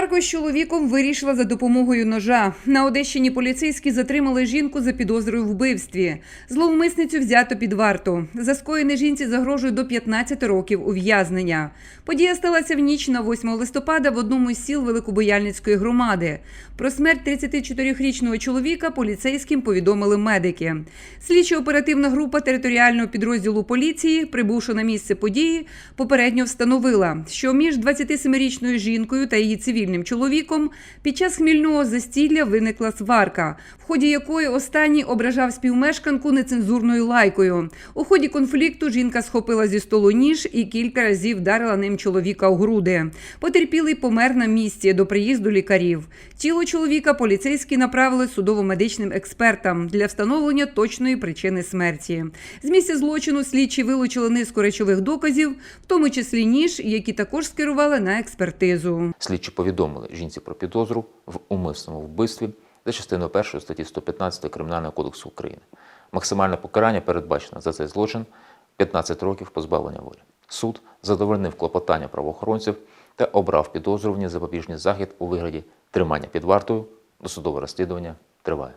Сварку з чоловіком вирішила за допомогою ножа. На Одещині поліцейські затримали жінку за підозрою вбивстві. Зловмисницю взято під варту. За скоєне жінці загрожує до 15 років ув'язнення. Подія сталася в ніч на 8 листопада в одному із сіл Великобояльницької громади. Про смерть 34-річного чоловіка поліцейським повідомили медики. Слідчо-оперативна група територіального підрозділу поліції, прибувши на місце події, попередньо встановила, що між 27-річною жінкою та її цивільним чоловіком під час хмільного застілля виникла сварка, в ході якої останній ображав співмешканку нецензурною лайкою. У ході конфлікту жінка схопила зі столу ніж і кілька разів вдарила ним чоловіка у груди. Потерпілий помер на місці до приїзду лікарів. Тіло чоловіка поліцейські направили судово-медичним експертам для встановлення точної причини смерті. З місця злочину слідчі вилучили низку речових доказів, в тому числі ніж, які також скерували на експертизу. Слідчі повідомили жінці про підозру в умисному вбивстві за частиною 1 статті 115 Кримінального кодексу України. Максимальне покарання передбачено за цей злочин 15 років позбавлення волі. Суд задовольнив клопотання правоохоронців та обрав підозрювані запобіжний захід у вигляді тримання під вартою. Досудове розслідування триває.